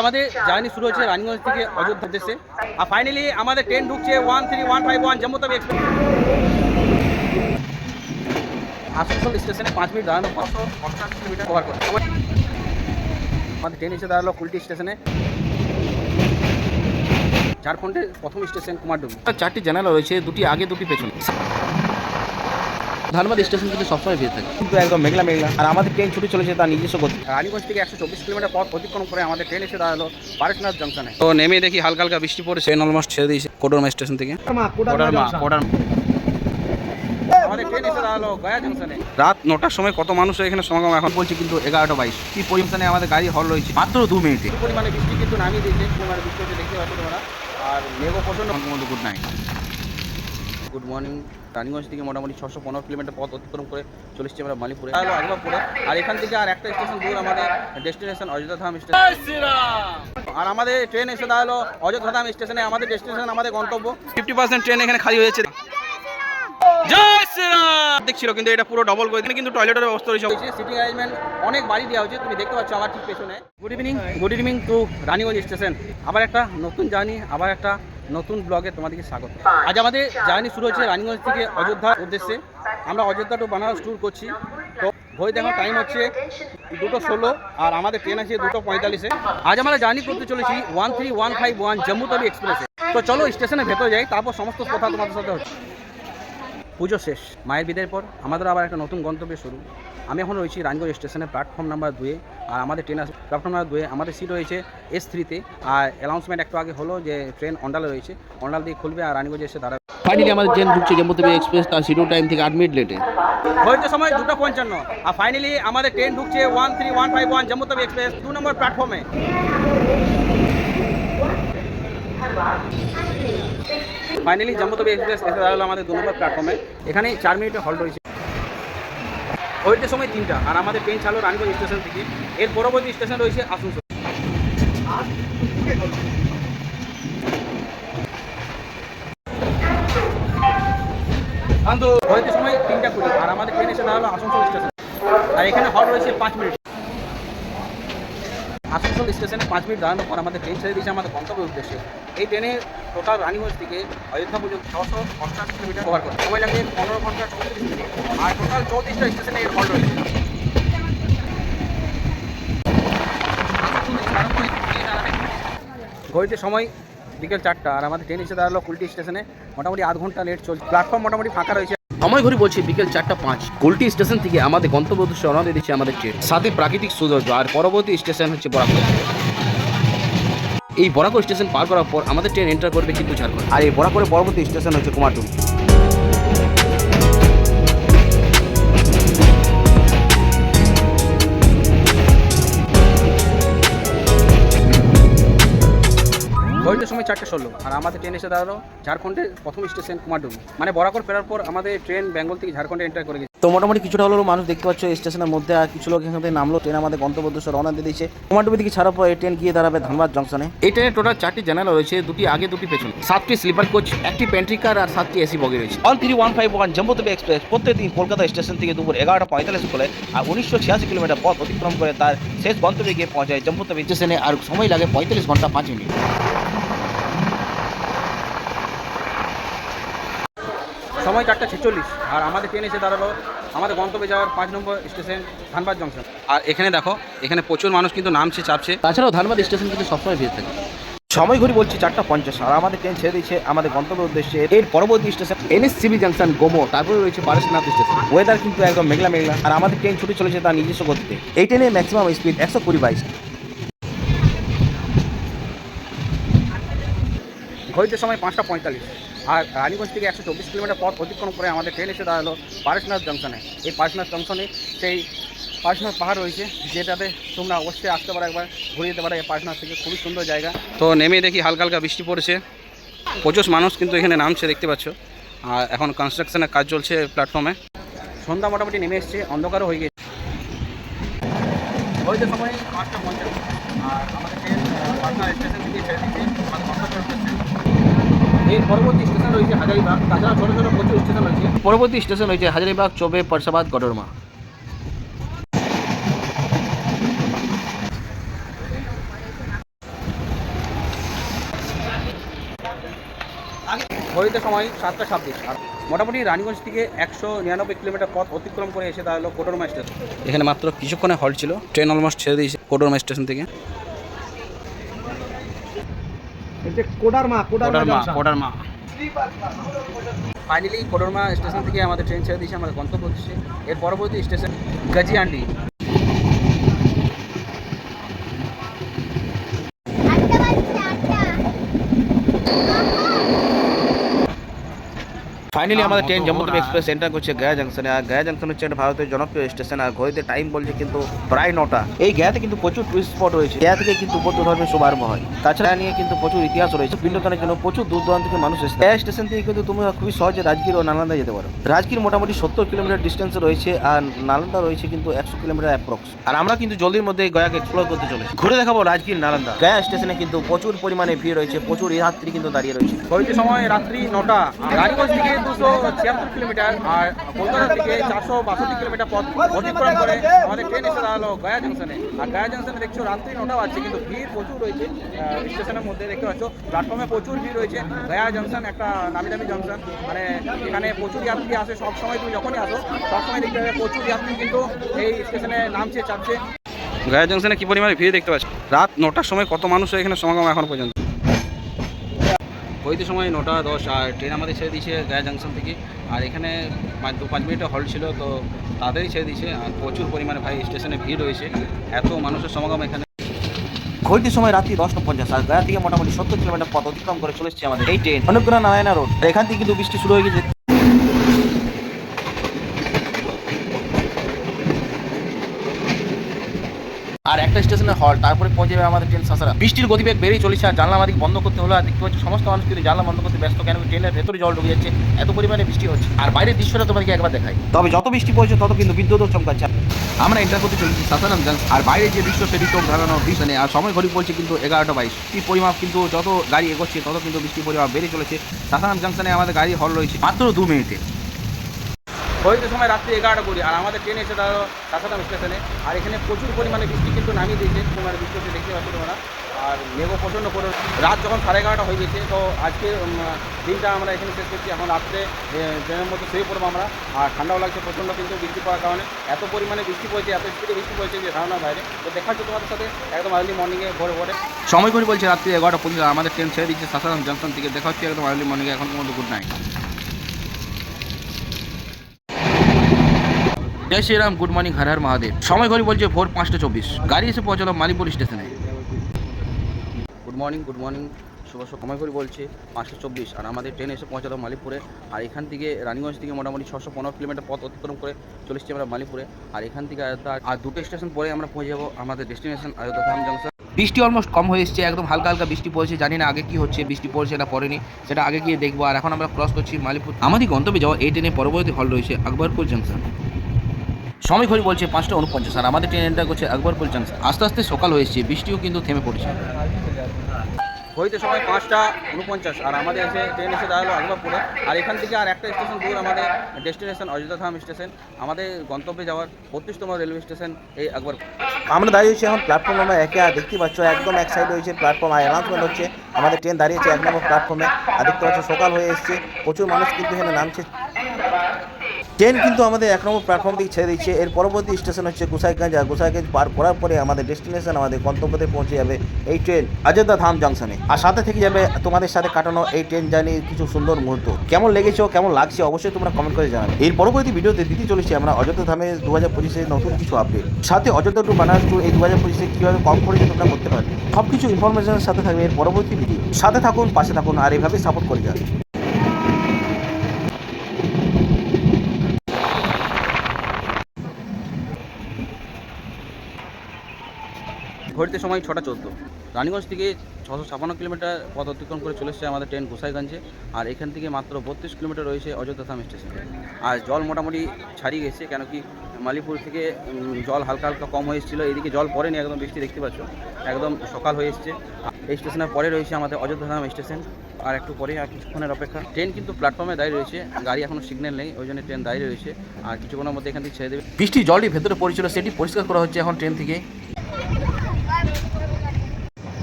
আমাদের জার্নি শুরু হচ্ছে রানীগঞ্জ থেকে অযোধ্যা উদ্দেশ্যে। আর ফাইনালি আমাদের ট্রেন ঢুকছে one three one five one Jammu Tawi Asansol স্টেশনে পাঁচ মিনিট দাঁড়ানো পাঁচশো পঞ্চাশ কিলোমিটার কভার করে আমাদের ট্রেন এসে দাঁড়াল কুলটি স্টেশনে ঝাড়খণ্ডের প্রথম স্টেশন কুমারডুবি। চারটি জানালা রয়েছে, দুটি আগে, দুটি পেছনে। ধানবাদ স্টেশন কিন্তু সবসময় ভিড় থাকে। কিন্তু একদম মেঘলা মেঘলা। আর আমাদের ট্রেন ছুটি চলেছে তার নিজস্ব গতি। রানীগঞ্জ থেকে একশো চব্বিশ কিলোমিটার পথ অতিক্রম করে আমাদের ট্রেন এসে দাঁড়াল পারেশনাথ জংশনে। তো নেমে দেখি হালকা হালকা বৃষ্টি পড়েছে ট্রেন অলমোস্ট ছেড়ে দিয়েছে কোডরমা স্টেশন থেকে। কোডারমা কোডারমা আমাদের ট্রেন এসে দাঁড়াল গয়া জংশনে। রাত নটার সময় কত মানুষ এখানে সমাগম এখন বলছি কিন্তু এগারোটা বাইশ। কি পরিমাণে আমাদের গাড়ি হল রয়েছে? মাত্র দু মিনিটে। পরিমাণে বৃষ্টি কিন্তু নামিয়ে দিয়েছে। পরিমাণে বৃষ্টি দেখতে পাচ্ছ তোমরা। আর মেঘও প্রচণ্ড। Good night good morning. Raniganj থেকে মোটামুটি ছশো পনেরো কিলোমিটার পথ অতিক্রম করে চলে এসেছি আমরা মালিপুরে আগবাপুরে আর এখান থেকে আর একটা স্টেশন দূর আমাদের ডেস্টিনেশন অযোধ্যা ধাম স্টেশন আর আমাদের ট্রেন এসে দাঁড়াল অযোধ্যা ধাম স্টেশনে আমাদের ডেস্টিনেশন আমাদের গন্তব্য। ফিফটি পার্সেন্ট ট্রেন এখানে খালি হয়েছে। দেখছিল কিন্তু এটা পুরো ডবল করে দিলে কিন্তু টয়লেটের ব্যবস্থা রয়েছে। সিটিং অ্যারেঞ্জমেন্ট অনেক বাড়ি দেওয়া হয়েছে। তুমি দেখতে পাচ্ছ আমার ঠিক পেছনে। Good evening good evening to Raniganj station আবার একটা নতুন জার্নি আবার একটা নতুন ব্লগে তোমাদেরকে স্বাগত। আজ আমাদের জার্নি শুরু হচ্ছে রানীগঞ্জ থেকে অযোধ্যার উদ্দেশ্যে। আমরা অযোধ্যা টু বানারস ট্যুর করছি। তো ভয় দেখার টাইম হচ্ছে দুটো ষোলো আর আমাদের ট্রেন আছে দুটো পঁয়তাল্লিশে। আজ আমরা জার্নি করতে চলেছি one three one five one Jammu Tawi এক্সপ্রেসে তো চলো স্টেশনে ভেতরে যাই তারপর সমস্ত কথা তোমাদের সাথে হচ্ছে। পুজো শেষ মায়ের বিদায়ের পর আমাদের আবার একটা নতুন গন্তব্য শুরু। আমি এখন রয়েছি রাজগঞ্জ স্টেশনে প্ল্যাটফর্ম নাম্বার দুয়ে আর আমাদের ট্রেন আছে প্ল্যাটফর্ম নাম্বার দুয়ে। আমাদের সিট রয়েছে এস থ্রিতে আর অ্যানাউন্সমেন্ট একটু আগে হলো যে ট্রেন অন্ডালে রয়েছে। অন্ডাল দিয়ে খুলবে আর রানীগঞ্জে এসে দাঁড়াবে। ফাইনালি আমাদের ট্রেন ঢুকছে জম্মুতাবি এক্সপ্রেস তার শিডিউল টাইম থেকে আট মিনিট লেটে হয়েছে সময় দুটো পঞ্চান্ন। আর ফাইনালি আমাদের ট্রেন ঢুকছে one three one five one Jammu Tawi express দু নম্বর প্ল্যাটফর্মে ফাইনালি জম্মু তাবি এক্সপ্রেস এসে দাঁড়াল আমাদের দু নম্বর প্ল্যাটফর্মে এখানে চার মিনিটের হল্ট রয়েছে। হইতে সময় তিনটা, আর আমাদের ট্রেন চালু রানীগঞ্জ স্টেশন থেকে। এর পরবর্তী স্টেশন রয়েছে আসানসোল। হইতে সময় তিনটা কুড়ি, আর আমাদের ট্রেন এসে দাঁড়াল আসানসোল স্টেশন আর এখানে হল রয়েছে পাঁচ মিনিট। আসানসোল স্টেশনে পাঁচ মিনিট দাঁড়ানোর পর আমাদের ট্রেন ছেড়ে দিয়েছে আমাদের গন্তব্যের উদ্দেশ্যে। এই ট্রেনে টোটাল রানীগঞ্জ থেকে অযোধ্যা পর্যন্ত ছশো পঞ্চাশ কিলোমিটার কভার করে সময় লাগে পনেরো ঘণ্টা চৌত্রিশ মিনিট। আর টোটাল চৌত্রিশটা স্টেশনে এর হল রয়েছে। ঘড়িতে সময় বিকেল চারটা আর আমাদের ট্রেন এসে দাঁড়াল কুলটি স্টেশনে। মোটামুটি আধ ঘণ্টা লেট চলছে। প্ল্যাটফর্ম মোটামুটি ফাঁকা রয়েছে। আমার ঘড়ি বলছি, বিকেল চারটা পাঁচ। গোলটি স্টেশন থেকে আমাদের গন্তব্য রওনা দিচ্ছে আমাদের ট্রেন। সাথে প্রাকৃতিক সৌন্দর্য আর পরবর্তী স্টেশন হচ্ছে বরাকর এই বরাকর স্টেশন পার করার পর আমাদের ট্রেন এন্টার করবে কিন্তু ঝাড়খণ্ড। আর এই বরাকরের পরবর্তী স্টেশন হচ্ছে কুমারটুলি ঘড়িটার সময় চারটে ষোলো। আর আমাদের ট্রেন এসে দাঁড়াল ঝাড়খণ্ডের প্রথম স্টেশন কুমারডুবি। মানে বরাকর ফেরার পর আমাদের ট্রেন বেঙ্গল থেকে ঝাড়খণ্ডে এন্টার করে গেছে। তো মোটামুটি কিছুটা হলেও মানুষ দেখতে পাচ্ছ স্টেশনের মধ্যে আর কিছু লোক এখান থেকে নামলো ট্রেন আমাদের গন্তব্য উদ্দেশ্যে রওনা দিয়ে দিয়েছে। কুমারটুবি থেকে ছাড়ার পর এই ট্রেন গিয়ে দাঁড়াবে ধানবাদ জংশনে এই ট্রেনে টোটাল চারটি জানালা রয়েছে দুটি আগে দুটি পেছনে। সাতটি স্লিপার কোচ একটি পেন্ট্রি কার আর সাতটি এসি বগি রয়েছে। On three one five one Jammu Tawi express প্রত্যেকদিন কলকাতা স্টেশন থেকে দুপুর এগারোটা পঁয়তাল্লিশ করে আর উনিশশো ছিয়াশি কিলোমিটার পথ অতিক্রম করে তার শেষ গন্তব্যে গিয়ে পৌঁছায় জম্মুতবি স্টেশনে আর সময় লাগে পঁয়তাল্লিশ ঘণ্টা পাঁচ মিনিট। সময় চারটা ছেচল্লিশ। আর আমাদের ট্রেন এসে দাঁড়াল আমাদের গন্তব্যে যাওয়ার পাঁচ নম্বর স্টেশন ধানবাদ জংশন। আর এখানে দেখো এখানে প্রচুর মানুষ কিন্তু নামছে চাপছে। তাছাড়াও ধানবাদ স্টেশন কিন্তু সবসময় ভিড় থাকে। সময় ঘড়ি বলছি চারটা পঞ্চাশ আর আমাদের ট্রেন ছেড়ে দিচ্ছে আমাদের গন্তব্য উদ্দেশ্যে এর পরবর্তী স্টেশন এনএসসিবি জাংশন গোমো তারপরে রয়েছে পারশনাথ স্টেশন। ওয়েদার কিন্তু একদম মেঘলা মেঘলা আর আমাদের ট্রেন ছুটে চলেছে তার নিজস্ব গতিতে। এই ট্রেনের ম্যাক্সিমাম স্পিড একশো কুড়ি বাইশ। ঘড়িতে সময় পাঁচটা পঁয়তাল্লিশ। আর রানীগঞ্জ থেকে একশো চব্বিশ কিলোমিটার পথ অতিক্রম করে আমাদের ট্রেন এসে দাঁড়াল পারশনাথ জংশনে। এই পারশনাথ জংশনে সেই পারশনাথ পাহাড় রয়েছে, যেটাতে তোমরা অবশ্যই আসতে পারো একবার, ঘুরে যেতে পারো এই পারশনাথ থেকে। খুবই সুন্দর জায়গা। তো নেমে দেখি হালকা হালকা বৃষ্টি পড়েছে। প্রচুর মানুষ কিন্তু এখানে নামছে, দেখতে পাচ্ছ। আর এখন কনস্ট্রাকশনের কাজ চলছে প্ল্যাটফর্মে সন্ধ্যা মোটামুটি নেমে এসছে, অন্ধকারও হয়ে গেছে সময় পাঁচটা পঞ্চাশ। আর আমাদের ট্রেন পাটনা স্টেশন থেকে ছেড়ে দিচ্ছে। পরবর্তী স্টেশন রয়েছে হাজারিবাগ তাছাড়া ছোটো প্রচুর স্টেশন রয়েছে পরবর্তী স্টেশন চোবে পরশাবাদ কটরমা ঘড়িতে সময় সাতটা ছাব্বিশ। আর মোটামুটি রানীগঞ্জ থেকে একশো নিরানব্বই কিলোমিটার পথ অতিক্রম করে এসে দাঁড়াল কোটরমা স্টেশন। এখানে মাত্র কিছুক্ষণে হল্ট ছিল। ট্রেন অলমোস্ট ছেড়ে দিয়েছে কোটরমা স্টেশন থেকে। কোডারমা কোডারমা কোডারমা ফাইনালি কোডারমা। স্টেশন থেকে আমাদের ট্রেন ছেড়ে দিয়েছে আমাদের গন্তব্য হচ্ছে এর পরবর্তী স্টেশন গাজিয়ান্ডি। ফাইনালি আমাদের ট্রেন জম্মু এক্সপ্রেস এন্টার করছে গয়া জাংশনে আর গয়া জাংশন হচ্ছে একটা ভারতের জনপ্রিয় স্টেশন আর ঘড়িতে টাইম বলছে কিন্তু প্রায় নটা। এই গয়াতে কিন্তু প্রচুর টুরিস্ট স্পট রয়েছে। গয়া থেকে কিন্তু বৌদ্ধ ধর্মের শুভারম্ভ হয়। তাছাড়া নিয়ে কিন্তু প্রচুর ইতিহাস রয়েছে। পিণ্ডদানের জন্য প্রচুর দূর দূরান্ত থেকে মানুষ এসেছে। গয়া স্টেশন থেকে কিন্তু তুমি খুবই সহজে রাজগীর ও নালন্দা যেতে পারো। রাজগীর মোটামুটি সত্তর কিলোমিটার ডিস্টেন্সে রয়েছে। আর নালন্দা রয়েছে কিন্তু একশো কিলোমিটার অ্যাপ্রক্স আর আমরা কিন্তু জলদির মধ্যে গয়াকে এক্সপ্লোর করতে চলেছি। ঘুরে দেখাবো রাজগীর নালন্দা। গয়া স্টেশনে কিন্তু প্রচুর পরিমাণে ভিড় রয়েছে। প্রচুর রাত্রি কিন্তু দাঁড়িয়ে রয়েছে। ঘড়িতে সময় রাত্রি নটা। থেকে দুশো ছিয়াত্তর কিলোমিটার আর কলকাতা থেকে চারশো বাষট্টি কিলোমিটার পথ অতিক্রম করে আমাদের ট্রেন এসে দাঁড়াল গয়া জাংশনে আর গয়া জাংশনে দেখছ রাত্রি নটা বাজছে, কিন্তু ভিড় প্রচুর রয়েছে স্টেশনের মধ্যে দেখতে পাচ্ছ প্ল্যাটফর্মে প্রচুর ভিড় রয়েছে। গয়া জাংশন একটা নামি দামি জাংশন মানে এখানে প্রচুর যাত্রী আসে সব সময় তুমি যখনই আসো, সবসময় দেখতে পাবে প্রচুর যাত্রী কিন্তু এই স্টেশনে নামছে, চাপছে। গয়া জাংশনে কি পরিমাণে ভিড় দেখতে পাচ্ছ? রাত নটার সময় কত মানুষ এখানে সমাগম এখন পর্যন্ত? ওইতে সময় নটা, দশ, আর ট্রেন আমাদের ছেড়ে দিয়েছে গায়া জাংশন থেকে। আর এখানে পাঁচ, দু, পাঁচ মিনিটের হল্ট ছিল, তো তাদেরই ছেড়ে দিয়েছে। আর প্রচুর পরিমাণে ভাই স্টেশনে ভিড় হয়েছে এত মানুষের সমাগম এখানে। ঘড়িতে সময় রাত্রি দশটা পঞ্চাশ, আর গয়া থেকে মোটামুটি সত্তর কিলোমিটার পথ অতিক্রম করে চলে এসেছে আমাদের এই ট্রেন। অনুগ্রহ নারায়ণা রোড। এখান থেকে কিন্তু বৃষ্টি শুরু হয়ে গেছে। আর একটা স্টেশনে হল তারপরে পৌঁছে যাবে আমাদের ট্রেন সাসারা বৃষ্টির গতিবেগ বেড়েই চলেছে আর জানলা আমাদের বন্ধ করতে হলো আর দেখতে পাচ্ছি সমস্ত মানুষ কিন্তু জানলা বন্ধ করতে ব্যস্ত কেন ট্রেনের ভেতরে জল ঢুকে যাচ্ছে এত পরিমাণে বৃষ্টি হচ্ছে। আর বাইরের দৃশ্যটা তোমাদেরকে একবার দেখাই। তবে যত বৃষ্টি পড়ছে তত কিন্তু বিদ্যুৎও চমকাচ্ছে। আমরা এন্টার করতে চলেছি সাসারাম জাংশন আর বাইরে যে দৃশ্য সেটি চোখ ধারানো বৃষ্টি নেই। আর সময় ঘড়ি বলছে কিন্তু এগারোটা বাইশ। বৃষ্টির পরিমাপ কিন্তু যত গাড়ি এগোচ্ছে তত কিন্তু বৃষ্টির পরিমাপ বেড়ে চলেছে। সাসারাম জাংশনে আমাদের গাড়ি হল রয়েছে মাত্র দু মিনিটে। ঘড়িতে সময় রাত্রি এগারোটা কুড়ি, আর আমাদের ট্রেন এসে দাঁড়াল সাসারাম স্টেশনে আর এখানে প্রচুর পরিমাণে বৃষ্টি কিন্তু নামিয়ে দিয়েছে, তোমার বৃষ্টি হচ্ছে দেখতে পাচ্ছ তোমরা। আর মেঘও প্রচণ্ড করে। রাত যখন সাড়ে এগারোটা হয়ে গেছে, তো আজকে দিনটা আমরা এখানে শেষ করছি। এখন রাত্রে ট্রেনের মধ্যে শুয়ে পড়ব আমরা। আর ঠান্ডাও লাগছে প্রচণ্ড কিন্তু বৃষ্টি পড়ার কারণে। এত পরিমাণে বৃষ্টি পড়েছে, এত স্পিডে বৃষ্টি পড়েছে যে ধারণার বাইরে। তো দেখাচ্ছি তোমাদের সাথে একদম আর্লি মর্নিংয়ে ভোরে ভোরে। সময় করে বলছে রাত্রি এগারোটা পর্যন্ত আমাদের ট্রেন ছেড়ে দিচ্ছে সাসারাম জংশন থেকে। দেখা হচ্ছে একদম আর্লি মর্নিংয়ে এখন পর্যন্ত গুড নাইট জয় শ্রীরাম, গুড মর্নিং, হর হর মহাদেব। সময় ঘড়ি বলছে ভোর পাঁচটা চব্বিশ। গাড়ি এসে পৌঁছালো মালিপুর স্টেশনে। Good morning good morning. শুভ সময় ঘড়ি বলছে পাঁচটা চব্বিশ আর আমাদের ট্রেন এসে পৌঁছালো মালিপুরে। আর এখান থেকে রানীগঞ্জ থেকে মোটামুটি ছশো পনেরো কিলোমিটার পথ অতিক্রম করে চলে এসেছি আমরা মালিপুরে। আর এখান থেকে আর দুটো স্টেশন পরে আমরা পৌঁছে যাব আমাদের ডেস্টিনেশন অযোধ্যা ধাম জংশন। বৃষ্টি অলমোস্ট কম হয়ে এসছে, একদম হালকা হালকা বৃষ্টি পড়েছে। জানি না আগে কি হচ্ছে, বৃষ্টি পড়ছে না পড়েনি, সেটা আগে গিয়ে দেখব। আর এখন আমরা ক্রস করছি মালিপুর। আমাদের গন্তব্যে যাওয়া এই ট্রেনে পরবর্তী হল রয়েছে আকবরপুর জংশন। সময় হরি বলছে পাঁচটা উনপঞ্চাশ। আর আমাদের ট্রেন এন্টার করছে আকবরপুর জাংশন আস্তে আস্তে সকাল হয়ে এসছে, বৃষ্টিও কিন্তু থেমে পড়েছে। হইতে সময় পাঁচটা উনপঞ্চাশ, আর আমাদের এসে ট্রেন এসে দাঁড়াল আকবরপুরে আর এখান থেকে আর একটা স্টেশন দূর, আমাদের ডেস্টিনেশন অযোধ্যা ধাম স্টেশন। আমাদের গন্তব্যে যাওয়ার বত্রিশতম রেলওয়ে স্টেশন এই আকবরপুর আমরা দাঁড়িয়েছি এখন প্ল্যাটফর্ম আমরা একে আর দেখতে পাচ্ছ, একদম এক সাইড হয়েছে প্ল্যাটফর্ম আর অ্যানাউন্সমেন্ট হচ্ছে, আমাদের ট্রেন দাঁড়িয়েছে এক নম্বর প্ল্যাটফর্মে আর দেখতে পাচ্ছ, সকাল হয়ে এসছে, প্রচুর মানুষ কিন্তু এখানে নামছে। ট্রেন কিন্তু আমাদের এক নম্বর প্ল্যাটফর্ম থেকে ছেড়ে দিচ্ছে। এর পরবর্তী স্টেশন হচ্ছে গোসাইগঞ্জ। আর গোসাইগঞ্জ পার করার পরে আমাদের ডেস্টিনেশন আমাদের গন্তব্যতে পৌঁছে যাবে এই ট্রেন অযোধ্যা ধাম জংশনে আর সাথে থেকে যাবে তোমাদের সাথে কাটানো এই ট্রেন জার্নি কিছু সুন্দর মুহূর্ত। কেমন লেগেছে কেমন লাগছে অবশ্যই তোমরা কমেন্ট করে জানাবে। এর পরবর্তী ভিডিওতে দিতে চলেছি আমরা অযোধ্যা ধামে দু হাজার পঁচিশে নতুন কিছু আপডেট সাথে অযোধ্যা টু বানারস টু এই দু হাজার পঁচিশে কীভাবে কম খরচে তোমরা করতে পারবে। সব কিছু ইনফরমেশনের সাথে থাকবে এর পরবর্তী ভিডিও সাথে থাকুন, পাশে থাকুন, আর এইভাবেই সাপোর্ট করে যাবে ঘড়িতে সময় ছটা চোদ্দ। রানীগঞ্জ থেকে ছশো ছাপান্ন কিলোমিটার পথ অতিক্রম করে চলে এসেছে আমাদের ট্রেন গোসাইগঞ্জে। আর এখান থেকে মাত্র বত্রিশ কিলোমিটার রয়েছে অযোধ্যা ধাম স্টেশন। আর জল মোটামুটি ছাড়িয়ে গেছে কেন কি মালিপুর থেকে জল হালকা হালকা কম হয়ে এসেছিল। এদিকে জল পড়েনি, একদম বৃষ্টি দেখতে পাচ্ছ। একদম সকাল হয়ে এসছে। এই স্টেশনের পরে রয়েছে আমাদের অযোধ্যা ধাম স্টেশন। আর একটু পরে আর কিছুক্ষণের অপেক্ষা। ট্রেন কিন্তু প্ল্যাটফর্মে দাঁড়িয়ে রয়েছে, গাড়ি এখনও সিগন্যাল নেই, ওই জন্য ট্রেন দাঁড়িয়ে রয়েছে। আর কিছুক্ষণের মধ্যে এখান থেকে ছেড়ে দেবে। বৃষ্টি জলটি ভেতরে পড়েছিল, সেটি পরিষ্কার করা হচ্ছে এখন ট্রেন থেকে।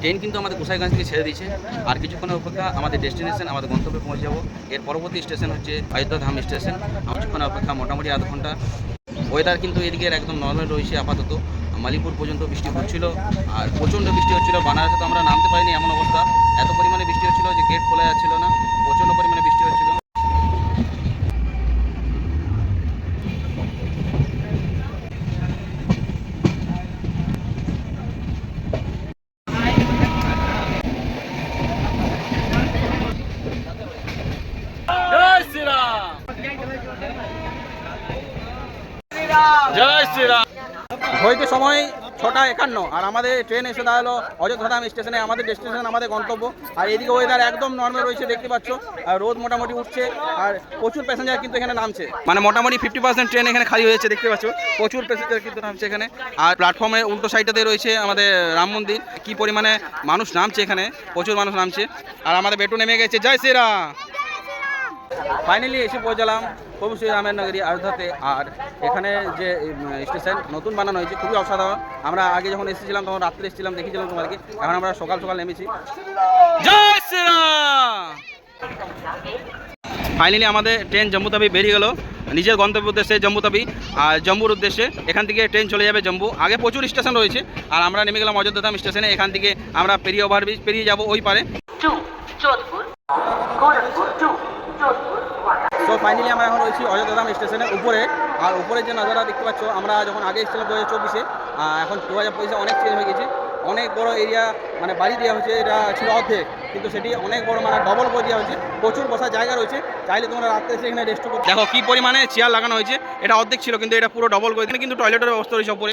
ট্রেন কিন্তু আমাদের গোসাইগঞ্জ থেকে ছেড়ে দিয়েছে। আর কিছুক্ষণের অপেক্ষা আমাদের ডেস্টিনেশন, আমাদের গন্তব্যে পৌঁছে যাব। এর পরবর্তী স্টেশন হচ্ছে অযোধ্যা ধাম স্টেশন কিছুক্ষণের অপেক্ষা, মোটামুটি আধ ঘণ্টা। ওয়েদার কিন্তু এদিকে একদম নর্মাল রয়েছে আপাতত। মালিপুর পর্যন্ত বৃষ্টি হচ্ছিল, আর প্রচণ্ড বৃষ্টি হচ্ছিল। বানারসে তো আমরা নামতে পারিনি এমন অবস্থা। এত পরিমাণে বৃষ্টি হচ্ছিল যে গেট খোলা যাচ্ছিল না প্রচণ্ড পরিমাণে বৃষ্টি হচ্ছিল জয় শ্রীরাম জয় শ্রীরাম হইতে সময় ছটা একান্ন। আর আমাদের ট্রেন এসে দাঁড়াল অযোধ্যা ধাম স্টেশনে আমাদের ডেস্টিনেশন আমাদের গন্তব্য। আর এদিকে ওয়েদার একদম নর্মাল রয়েছে, দেখতে পাচ্ছ। আর রোদ মোটামুটি উঠছে, আর প্রচুর প্যাসেঞ্জার কিন্তু এখানে নামছে। মানে মোটামুটি ফিফটি পার্সেন্ট ট্রেন এখানে খালি হয়েছে, দেখতে পাচ্ছ। প্রচুর প্যাসেঞ্জার কিন্তু নামছে এখানে। আর প্ল্যাটফর্মের উল্টো সাইডটাতে রয়েছে আমাদের রাম মন্দির। কি পরিমাণে মানুষ নামছে এখানে, প্রচুর মানুষ নামছে। আর আমাদের বেটু নেমে গেছে। জয় শ্রীরাম ফাইনালি এসে পৌঁছালাম প্রভু শ্রীরামের নগরী অযোধ্যাতে আর এখানে যে স্টেশন নতুন বানানো হয়েছে, খুবই অসাধারণ। আমরা আগে যখন এসেছিলাম, তখন রাত্রে এসেছিলাম, দেখেছিলাম তোমাদেরকে। এখন আমরা সকাল সকাল নেমেছি। জয় শ্রীরাম! ফাইনালি আমাদের ট্রেন জম্মু তাবি বেরিয়ে গেল। নিজের গন্তব্য উদ্দেশ্যে জম্মু তাবি। আর জম্মুর উদ্দেশ্যে এখান থেকে ট্রেন চলে যাবে জম্মু। আগে প্রচুর স্টেশন রয়েছে। আর আমরা নেমে গেলাম অযোধ্যা ধাম স্টেশনে এখান থেকে আমরা পেরিয়ে ওভারব্রিজ পেরিয়ে যাব ওই পারে। সো ফাইনালি আমরা এখন রয়েছি অযোধ্যাধাম স্টেশনের উপরে। আর উপরে যে নজারা দেখতে পাচ্ছ, আমরা যখন আগে এসেছিলাম দু হাজার চব্বিশে এখন দু হাজার পঁচিশে অনেক চেঞ্জ হয়ে গেছে। অনেক বড় এরিয়া মানে বাড়ি দেওয়া হয়েছে, এটা ছিল অর্ধেক। কিন্তু সেটি অনেক বড় মানে ডবল করে দেওয়া হয়েছে। প্রচুর বসার জায়গা রয়েছে। চাইলে তোমরা রাত্রে এসে এখানে রেস্ট করতে দেখো কী পরিমাণে চেয়ার লাগানো হয়েছে। এটা অর্ধেক ছিল, কিন্তু এটা পুরো ডবল করে কিন্তু টয়লেটের ব্যবস্থা রয়েছে উপরে।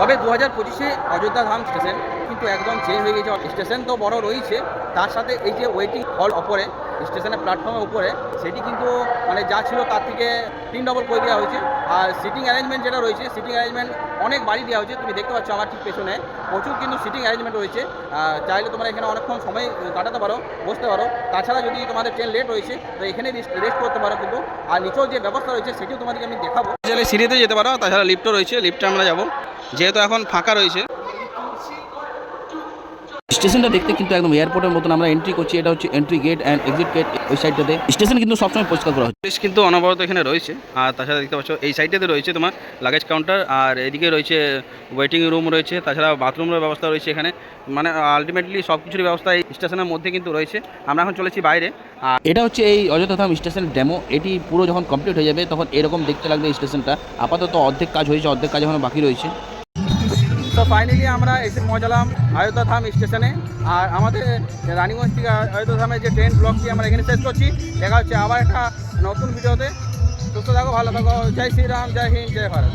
তবে দু হাজার পঁচিশে অযোধ্যা ধাম স্টেশন কিন্তু একদম চেঞ্জ হয়ে গেছে। স্টেশন তো বড় রয়েছে। তার সাথে এই যে ওয়েটিং হল অপরে স্টেশনের প্ল্যাটফর্মের উপরে, সেটি কিন্তু মানে যা ছিল তার থেকে তিন ডবল করে দেওয়া হয়েছে। আর সিটিং অ্যারেঞ্জমেন্ট যেটা রয়েছে সিটিং অ্যারেঞ্জমেন্ট অনেক বাড়ি দেওয়া হয়েছে। তুমি দেখতে পাচ্ছ আমার ঠিক পেছনে, প্রচুর কিন্তু সিটিং অ্যারেঞ্জমেন্ট রয়েছে। চাইলে তোমরা এখানে অনেকক্ষণ সময় কাটাতে পারো, বসতে পারো। তাছাড়া যদি তোমাদের ট্রেন লেট রয়েছে, তো এখানে রেস্ট করতে পারো কিন্তু। আর নিচেও যে ব্যবস্থা রয়েছে, সেটিও তোমাদেরকে আমি দেখাবো। চাইলে সিঁড়িতে যেতে পারো, তাছাড়া লিফটও রয়েছে। লিফটে আমরা যাব। যেহেতু এখন ফাঁকা রয়েছে স্টেশনটা দেখতে কিন্তু একদম এয়ারপোর্টের মতন আমরা এন্ট্রি করছি এটা হচ্ছে entry gate and exit gate ওই সাইডটাতে স্টেশন কিন্তু সবসময় পরিষ্কার করা হচ্ছে। পুলিশ কিন্তু অনবরত এখানে রয়েছে। আর তাছাড়া দেখতে পাচ্ছ এই সাইডটাতে রয়েছে তোমার লাগেজ কাউন্টার আর এদিকে রয়েছে ওয়েটিং রুম রয়েছে তাছাড়া বাথরুমের ব্যবস্থা রয়েছে এখানে। মানে আলটিমেটলি সব কিছুর ব্যবস্থা এই স্টেশনের মধ্যে কিন্তু রয়েছে। আমরা এখন চলেছি বাইরে। আর এটা হচ্ছে এই অযোধ্যা ধাম স্টেশন ডেমো এটি পুরো যখন কমপ্লিট হয়ে যাবে তখন এরকম দেখতে লাগবে এই স্টেশনটা। আপাতত অর্ধেক কাজ হয়েছে অর্ধেক কাজ এখনও বাকি রয়েছে। তো ফাইনালি আমরা এসে পৌঁছালাম আয়োধ্যা ধাম স্টেশনে। আর আমাদের রানীগঞ্জ থেকে অযোধ্যা ধামের যে ট্রেন ব্লকটি আমরা এখানে শেষ করছি, দেখা হচ্ছে আবার একটা নতুন ভিডিওতে। সুস্থ থাকো, ভালো থাকো, জয় শ্রীরাম, জয় হিন্দ, জয় ভারত।